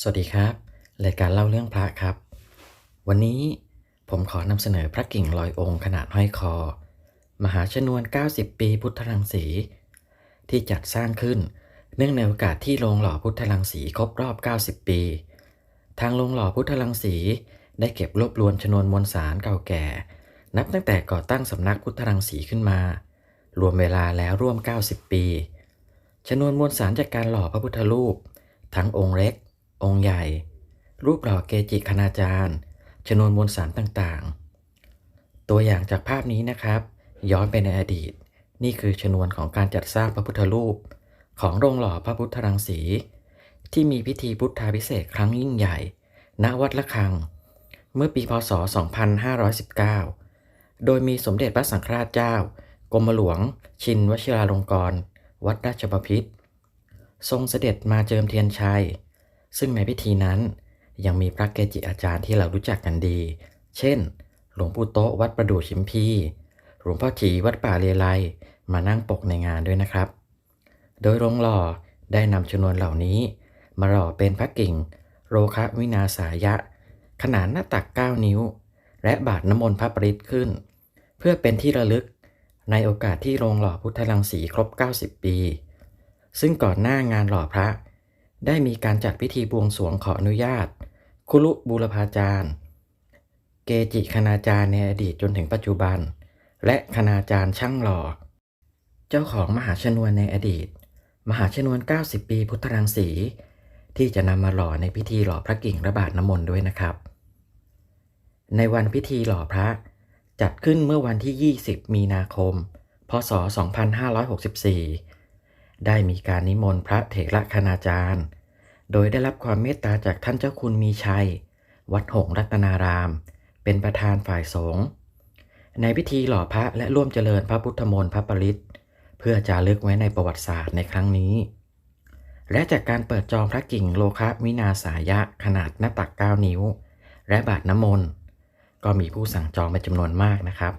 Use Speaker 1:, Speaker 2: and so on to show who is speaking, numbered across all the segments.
Speaker 1: สวัสดีครับ รายการเล่าเรื่องพระครับ วันนี้ผมขอนำเสนอพระกิ่งลอยองค์ขนาดห้อยคอ มหาชนวน 90 ปีพุทธรังสี ที่จัดสร้างขึ้นเนื่องในโอกาสที่โรงหล่อพุทธรังสีครบรอบ 90 ปี ทางโรงหล่อพุทธรังสีได้เก็บรวบรวมชนวนมวลสารเก่าแก่ นับตั้งแต่ก่อตั้งสำนักพุทธรังสีขึ้นมา รวมเวลาแล้วร่วม 90 ปี ชนวนมวลสารจากการหล่อพระพุทธรูป ทั้งองค์เล็ก องค์ใหญ่ รูปหล่อเกจิคณาจารย์ชนวนมวลสารต่างๆ ตัวอย่างจากภาพนี้นะครับ ย้อนไปในอดีต นี่คือชนวนของการจัดสร้างพระพุทธรูป ของโรงหล่อพระพุทธรังสี ที่มีพิธีพุทธาพิเศษครั้งยิ่งใหญ่ ณวัดละคัง เมื่อปีพศ 2519 โดยมีสมเด็จพระสังฆราชเจ้ากรมหลวง ชินวชิราลงกรณ์วัดราชบพิตรทรงเสด็จมาเจิมเทียนชัย ซึ่งในพิธีนั้นยังมีพระเกจิอาจารย์ที่เรารู้จักกันดี เช่น หลวงปู่โต๊ะวัดประดู่ชิมพี หลวงพ่อจีวัดป่าเลไลมานั่งปกในงานด้วยนะครับ โดยโรงหล่อได้นำชนวนเหล่านี้ มาหล่อเป็นพระกิ่ง โรคะวินาสายะ ขนาดหน้าตัก 9 นิ้ว และบาทน้ำมนต์พระปริตขึ้น เพื่อเป็นที่ระลึกในโอกาสที่โรงหล่อพุทธรังสีครบ 90 ปี ซึ่งก่อนหน้างานหล่อพระ ได้มีการจัดพิธีบวงสรวงขออนุญาต คุลุบูรพาจารย์ เกจิคณาจารย์ในอดีตจนถึงปัจจุบัน และคณาจารย์ช่างหล่อ เจ้าของมหาชนวนในอดีต มหาชนวน 90 ปีพุทธรังสี ที่จะนำมาหล่อในพิธีหล่อพระกิ่งระบาดน้ำมนต์ด้วยนะครับ ในวันพิธีหล่อพระจัดขึ้นเมื่อวันที่ 20 มีนาคม พศ 2564 ได้มีการนิมนต์พระเถระคณาจารย์ โดยได้รับความเมตตาจากท่านเจ้าคุณมีชัย วัดหงรัตนาราม เป็นประธานฝ่ายสงฆ์ในพิธีหล่อพระและร่วมเจริญพระพุทธมนต์พระปริตเพื่อจารึกไว้ในประวัติศาสตร์ในครั้งนี้ และจากการเปิดจองพระกิ่งโลคะวินาสายะขนาดหน้าตัก 9 นิ้ว และบาทน้ำมนต์ก็มีผู้สั่งจองเป็นจำนวนมากนะครับ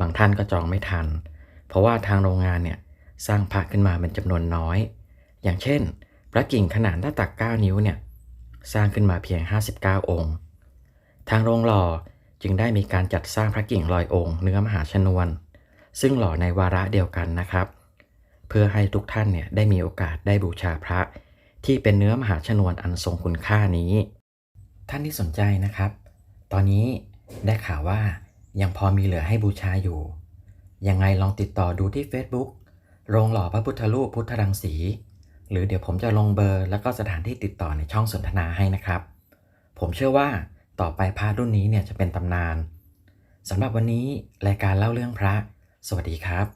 Speaker 1: บางท่านก็จองไม่ทัน เพราะว่าทางโรงงานเนี่ย สร้างพระขึ้นมาเป็นจำนวนน้อย อย่างเช่น พระกิ่งขนาดหน้าตัก 9 นิ้วเนี่ยสร้างขึ้นมาเพียง 59 องค์ ทางโรงหล่อจึงได้มีการจัดสร้างพระกิ่งลอยองค์เนื้อมหาชนวน ซึ่งหล่อในวาระเดียวกันนะครับ เพื่อให้ทุกท่านเนี่ยได้มีโอกาสได้บูชาพระที่เป็นเนื้อมหาชนวนอันทรงคุณค่านี้ ท่านที่สนใจนะครับ ตอนนี้ได้ข่าวว่ายังพอมีเหลือให้บูชาอยู่ ยังไงลองติดต่อดูที่ Facebook โรงหล่อพระพุทธรูปพุทธรังสี หรือเดี๋ยวผมจะลงเบอร์แล้วก็สถานที่ติดต่อในช่องสนทนาให้นะครับ ผมเชื่อว่าต่อไปพระรุ่นนี้เนี่ยจะเป็นตำนานสำหรับวันนี้รายการเล่าเรื่องพระ สวัสดีครับ